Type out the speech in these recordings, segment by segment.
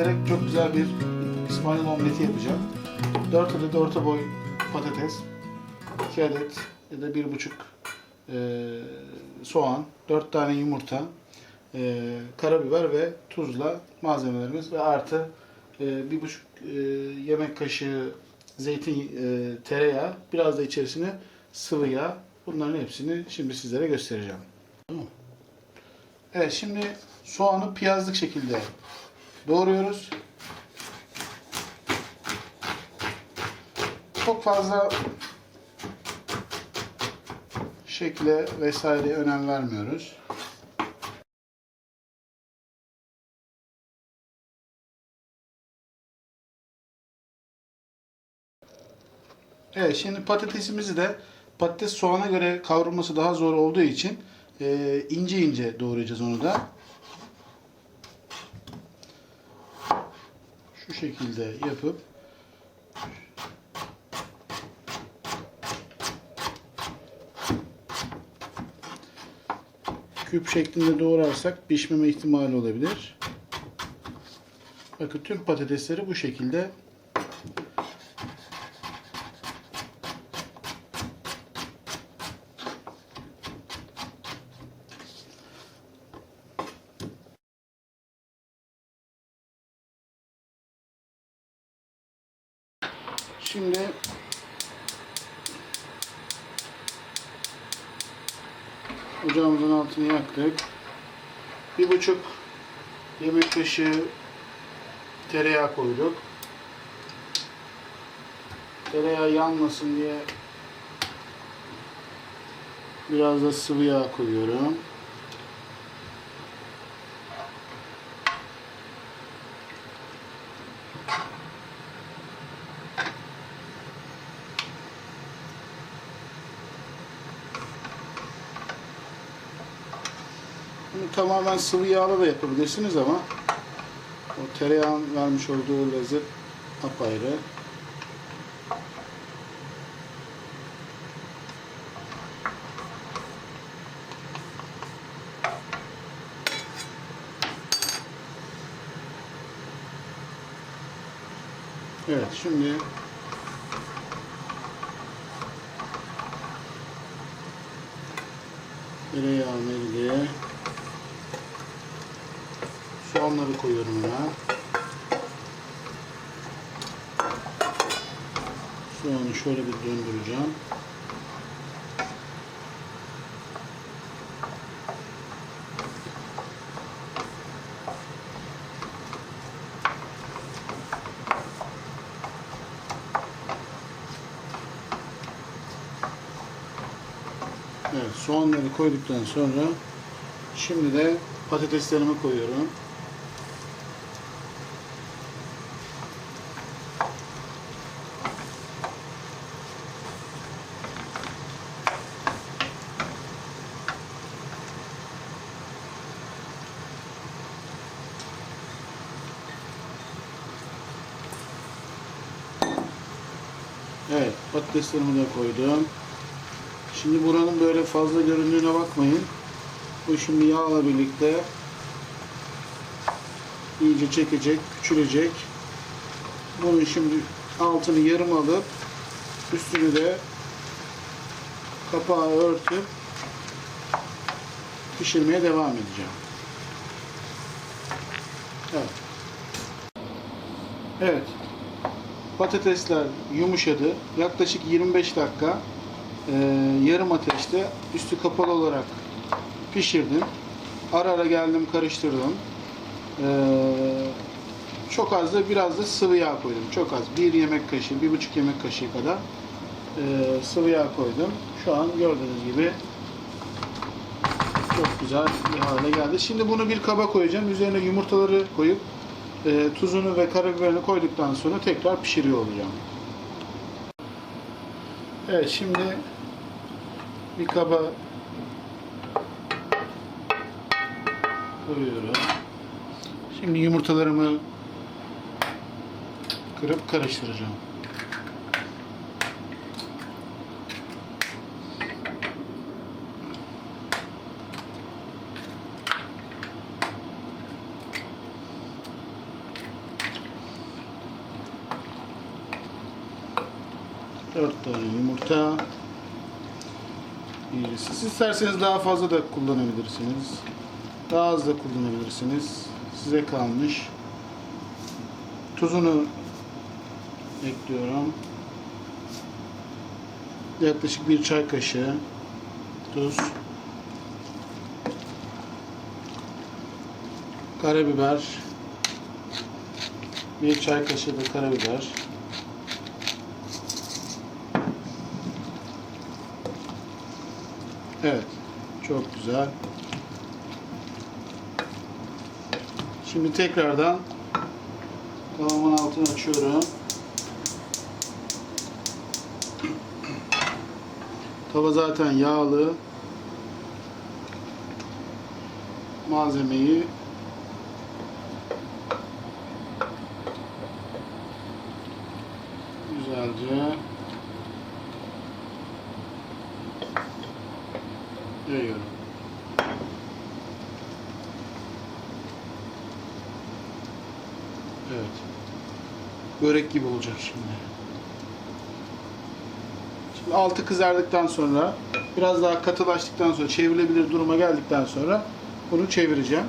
sizlere çok güzel bir İspanyol omleti yapacağım. 4 adet orta boy patates, 2 adet ya da 1,5 e, soğan, 4 tane yumurta, e, karabiber ve tuzla malzemelerimiz ve artı e, 1,5 e, yemek kaşığı zeytin e, tereyağı, biraz da içerisine sıvı yağ. Bunların hepsini şimdi sizlere göstereceğim. Evet şimdi soğanı piyazlık şekilde doğruyoruz. Çok fazla şekle vesaire önem vermiyoruz. Evet şimdi patatesimizi de patates soğana göre kavrulması daha zor olduğu için e, ince ince doğrayacağız onu da. Şu şekilde yapıp küp şeklinde doğrarsak pişmeme ihtimali olabilir. Bakın tüm patatesleri bu şekilde Şimdi ocağımızın altını yaktık. Bir buçuk yemek kaşığı tereyağı koyduk. Tereyağı yanmasın diye biraz da sıvı yağ koyuyorum. Bunu tamamen sıvı yağla da yapabilirsiniz ama o tereyağın vermiş olduğu lezzet apayrı. Evet şimdi tereyağı melli soğanları koyuyorum ona. Soğanı şöyle bir döndüreceğim. Evet, soğanları koyduktan sonra şimdi de patateslerimi koyuyorum. Evet, patateslerimi de koydum. Şimdi buranın böyle fazla göründüğüne bakmayın. Bu şimdi yağla birlikte iyice çekecek, küçülecek. Bunun şimdi altını yarım alıp üstünü de kapağı örtüp pişirmeye devam edeceğim. Evet. Evet. Patatesler yumuşadı. Yaklaşık 25 dakika e, yarım ateşte üstü kapalı olarak pişirdim. Ara ara geldim karıştırdım. E, çok az da biraz da sıvı yağ koydum. Çok az. Bir yemek kaşığı, bir buçuk yemek kaşığı kadar e, sıvı yağ koydum. Şu an gördüğünüz gibi çok güzel bir hale geldi. Şimdi bunu bir kaba koyacağım. Üzerine yumurtaları koyup e, tuzunu ve karabiberini koyduktan sonra tekrar pişiriyor olacağım. Evet şimdi bir kaba koyuyorum. Şimdi yumurtalarımı kırıp karıştıracağım. 4 tane yumurta. Siz isterseniz daha fazla da kullanabilirsiniz. Daha az da kullanabilirsiniz. Size kalmış. Tuzunu ekliyorum. Yaklaşık bir çay kaşığı tuz. Karabiber. Bir çay kaşığı da karabiber. Evet. Çok güzel. Şimdi tekrardan tavamın altını açıyorum. Tava zaten yağlı. Malzemeyi yayıyorum. Evet. Börek gibi olacak şimdi. Şimdi altı kızardıktan sonra biraz daha katılaştıktan sonra çevrilebilir duruma geldikten sonra bunu çevireceğim.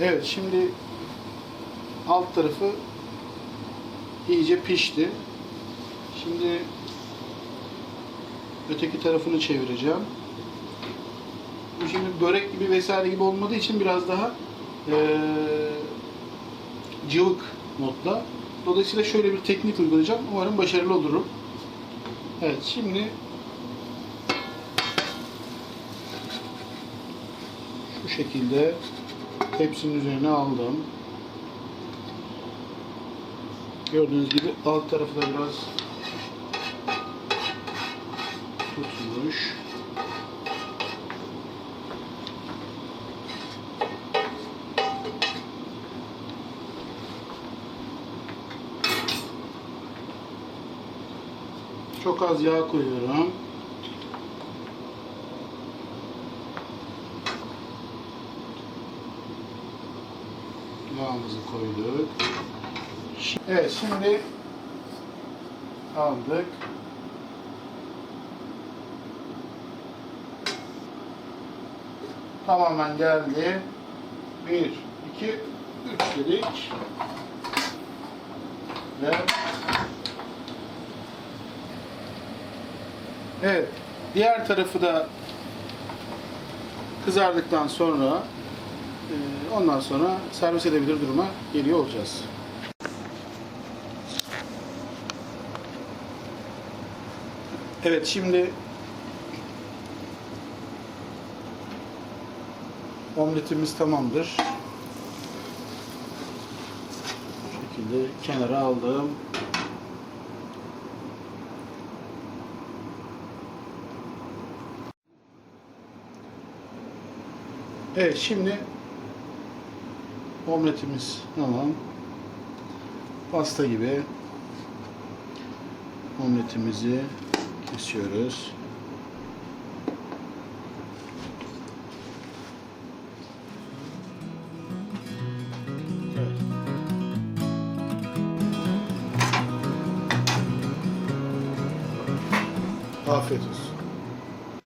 Evet şimdi alt tarafı iyice pişti. Şimdi öteki tarafını çevireceğim. Bu şimdi börek gibi vesaire gibi olmadığı için biraz daha eee cıvık modda. Dolayısıyla şöyle bir teknik uygulayacağım. Umarım başarılı olurum. Evet şimdi şu şekilde tepsinin üzerine aldım. Gördüğünüz gibi alt tarafı da biraz tutmuş. Çok az yağ koyuyorum. Yağımızı koyduk. Evet şimdi aldık. Tamamen geldi. Bir, iki, üç dedik. Ve Evet. Diğer tarafı da kızardıktan sonra e, ondan sonra servis edebilir duruma geliyor olacağız. Evet şimdi omletimiz tamamdır. Bu şekilde kenara aldım. Evet şimdi omletimiz tamam. Pasta gibi omletimizi kesiyoruz.